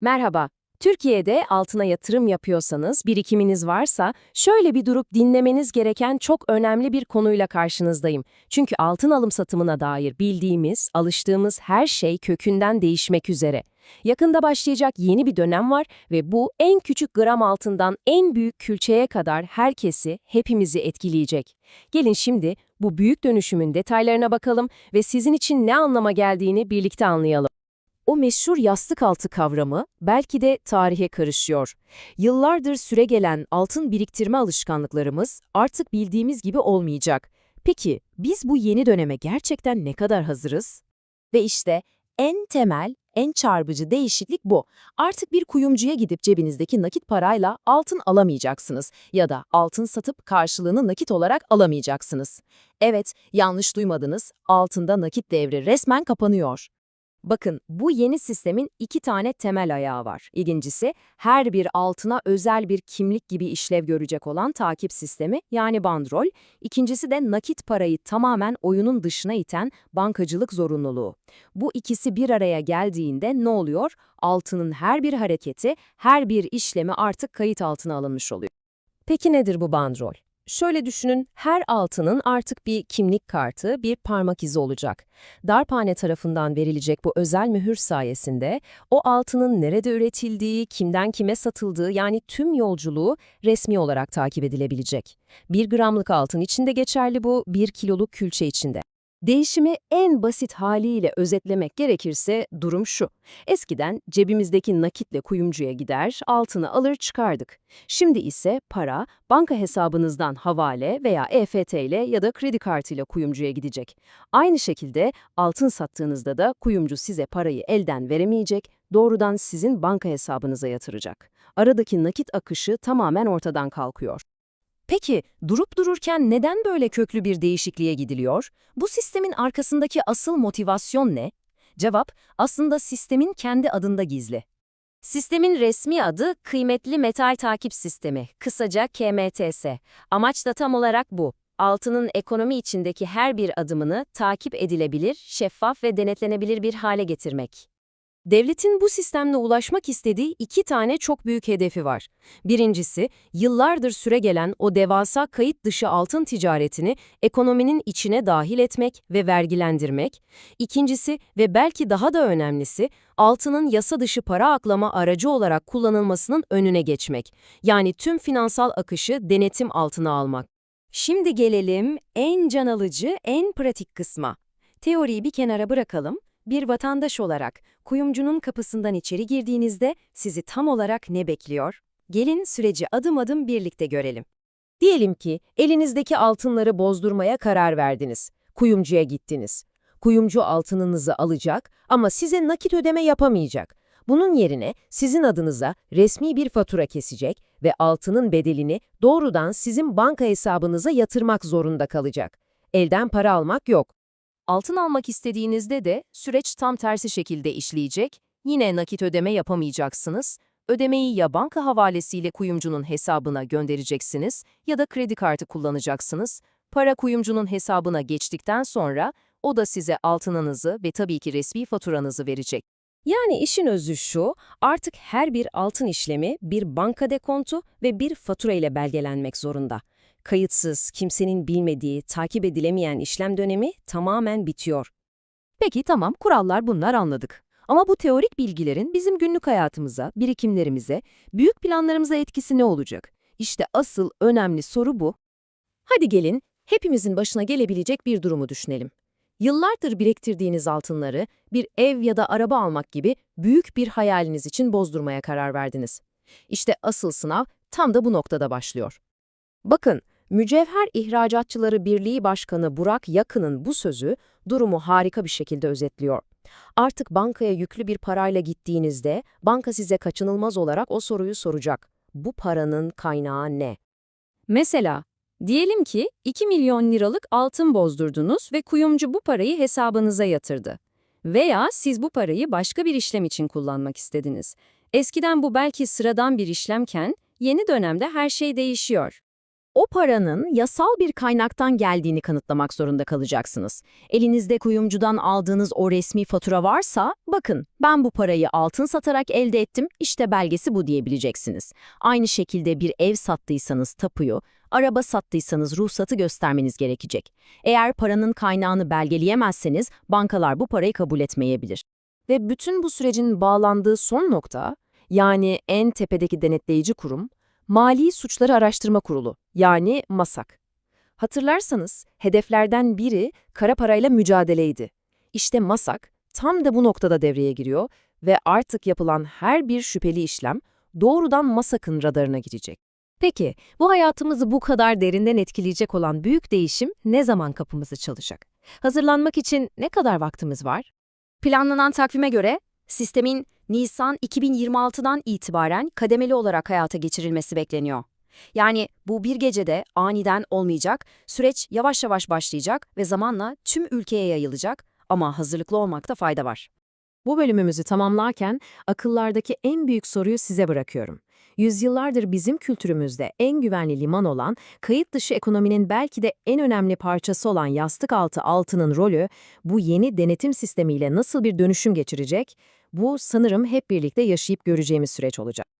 Merhaba. Türkiye'de altına yatırım yapıyorsanız, birikiminiz varsa şöyle bir durup dinlemeniz gereken çok önemli bir konuyla karşınızdayım. Çünkü altın alım satımına dair bildiğimiz, alıştığımız her şey kökünden değişmek üzere. Yakında başlayacak yeni bir dönem var ve bu en küçük gram altından en büyük külçeye kadar herkesi, hepimizi etkileyecek. Gelin şimdi bu büyük dönüşümün detaylarına bakalım ve sizin için ne anlama geldiğini birlikte anlayalım. O meşhur yastık altı kavramı belki de tarihe karışıyor. Yıllardır süregelen altın biriktirme alışkanlıklarımız artık bildiğimiz gibi olmayacak. Peki biz bu yeni döneme gerçekten ne kadar hazırız? Ve işte en temel, en çarpıcı değişiklik bu. Artık bir kuyumcuya gidip cebinizdeki nakit parayla altın alamayacaksınız ya da altın satıp karşılığını nakit olarak alamayacaksınız. Evet, yanlış duymadınız. Altında nakit devri resmen kapanıyor. Bakın bu yeni sistemin iki tane temel ayağı var. İkincisi her bir altına özel bir kimlik gibi işlev görecek olan takip sistemi yani bandrol. İkincisi de nakit parayı tamamen oyunun dışına iten bankacılık zorunluluğu. Bu ikisi bir araya geldiğinde ne oluyor? Altının her bir hareketi, her bir işlemi artık kayıt altına alınmış oluyor. Peki nedir bu bandrol? Şöyle düşünün, her altının artık bir kimlik kartı, bir parmak izi olacak. Darphane tarafından verilecek bu özel mühür sayesinde o altının nerede üretildiği, kimden kime satıldığı yani tüm yolculuğu resmi olarak takip edilebilecek. Bir gramlık altın içinde geçerli bu, bir kiloluk külçe içinde. Değişimi en basit haliyle özetlemek gerekirse durum şu. Eskiden cebimizdeki nakitle kuyumcuya gider, altını alır çıkardık. Şimdi ise para banka hesabınızdan havale veya EFT ile ya da kredi kartıyla kuyumcuya gidecek. Aynı şekilde altın sattığınızda da kuyumcu size parayı elden veremeyecek, doğrudan sizin banka hesabınıza yatıracak. Aradaki nakit akışı tamamen ortadan kalkıyor. Peki, durup dururken neden böyle köklü bir değişikliğe gidiliyor? Bu sistemin arkasındaki asıl motivasyon ne? Cevap, aslında sistemin kendi adında gizli. Sistemin resmi adı Kıymetli Metal Takip Sistemi, kısaca KMTS. Amaç da tam olarak bu. Altının ekonomi içindeki her bir adımını takip edilebilir, şeffaf ve denetlenebilir bir hale getirmek. Devletin bu sistemle ulaşmak istediği iki tane çok büyük hedefi var. Birincisi, yıllardır süregelen o devasa kayıt dışı altın ticaretini ekonominin içine dahil etmek ve vergilendirmek. İkincisi ve belki daha da önemlisi, altının yasa dışı para aklama aracı olarak kullanılmasının önüne geçmek. Yani tüm finansal akışı denetim altına almak. Şimdi gelelim en can alıcı, en pratik kısma. Teoriyi bir kenara bırakalım. Bir vatandaş olarak kuyumcunun kapısından içeri girdiğinizde sizi tam olarak ne bekliyor? Gelin süreci adım adım birlikte görelim. Diyelim ki elinizdeki altınları bozdurmaya karar verdiniz. Kuyumcuya gittiniz. Kuyumcu altınınızı alacak ama size nakit ödeme yapamayacak. Bunun yerine sizin adınıza resmi bir fatura kesecek ve altının bedelini doğrudan sizin banka hesabınıza yatırmak zorunda kalacak. Elden para almak yok. Altın almak istediğinizde de süreç tam tersi şekilde işleyecek, yine nakit ödeme yapamayacaksınız, ödemeyi ya banka havalesiyle kuyumcunun hesabına göndereceksiniz ya da kredi kartı kullanacaksınız. Para kuyumcunun hesabına geçtikten sonra o da size altınınızı ve tabii ki resmi faturanızı verecek. Yani işin özü şu, artık her bir altın işlemi bir banka dekontu ve bir fatura ile belgelenmek zorunda kayıtsız, kimsenin bilmediği, takip edilemeyen işlem dönemi tamamen bitiyor. Peki tamam, kurallar bunlar anladık. Ama bu teorik bilgilerin bizim günlük hayatımıza, birikimlerimize, büyük planlarımıza etkisi ne olacak? İşte asıl önemli soru bu. Hadi gelin, hepimizin başına gelebilecek bir durumu düşünelim. Yıllardır biriktirdiğiniz altınları bir ev ya da araba almak gibi büyük bir hayaliniz için bozdurmaya karar verdiniz. İşte asıl sınav tam da bu noktada başlıyor. Bakın, Mücevher İhracatçıları Birliği Başkanı Burak Yakın'ın bu sözü durumu harika bir şekilde özetliyor. Artık bankaya yüklü bir parayla gittiğinizde banka size kaçınılmaz olarak o soruyu soracak. Bu paranın kaynağı ne? Mesela, diyelim ki 2 milyon liralık altın bozdurdunuz ve kuyumcu bu parayı hesabınıza yatırdı. Veya siz bu parayı başka bir işlem için kullanmak istediniz. Eskiden bu belki sıradan bir işlemken, yeni dönemde her şey değişiyor. O paranın yasal bir kaynaktan geldiğini kanıtlamak zorunda kalacaksınız. Elinizde kuyumcudan aldığınız o resmi fatura varsa, bakın ben bu parayı altın satarak elde ettim, işte belgesi bu diyebileceksiniz. Aynı şekilde bir ev sattıysanız tapuyu, araba sattıysanız ruhsatı göstermeniz gerekecek. Eğer paranın kaynağını belgeleyemezseniz bankalar bu parayı kabul etmeyebilir. Ve bütün bu sürecin bağlandığı son nokta, yani en tepedeki denetleyici kurum, Mali Suçları Araştırma Kurulu, yani MASAK. Hatırlarsanız, hedeflerden biri kara parayla mücadeleydi. İşte MASAK, tam da bu noktada devreye giriyor ve artık yapılan her bir şüpheli işlem doğrudan MASAK'ın radarına girecek. Peki, bu hayatımızı bu kadar derinden etkileyecek olan büyük değişim ne zaman kapımızı çalacak? Hazırlanmak için ne kadar vaktimiz var? Planlanan takvime göre sistemin Nisan 2026'dan itibaren kademeli olarak hayata geçirilmesi bekleniyor. Yani bu bir gecede aniden olmayacak, süreç yavaş yavaş başlayacak ve zamanla tüm ülkeye yayılacak ama hazırlıklı olmakta fayda var. Bu bölümümüzü tamamlarken akıllardaki en büyük soruyu size bırakıyorum. Yüzyıllardır bizim kültürümüzde en güvenli liman olan, kayıt dışı ekonominin belki de en önemli parçası olan yastık altı altının rolü, bu yeni denetim sistemiyle nasıl bir dönüşüm geçirecek? Bu sanırım hep birlikte yaşayıp göreceğimiz süreç olacak.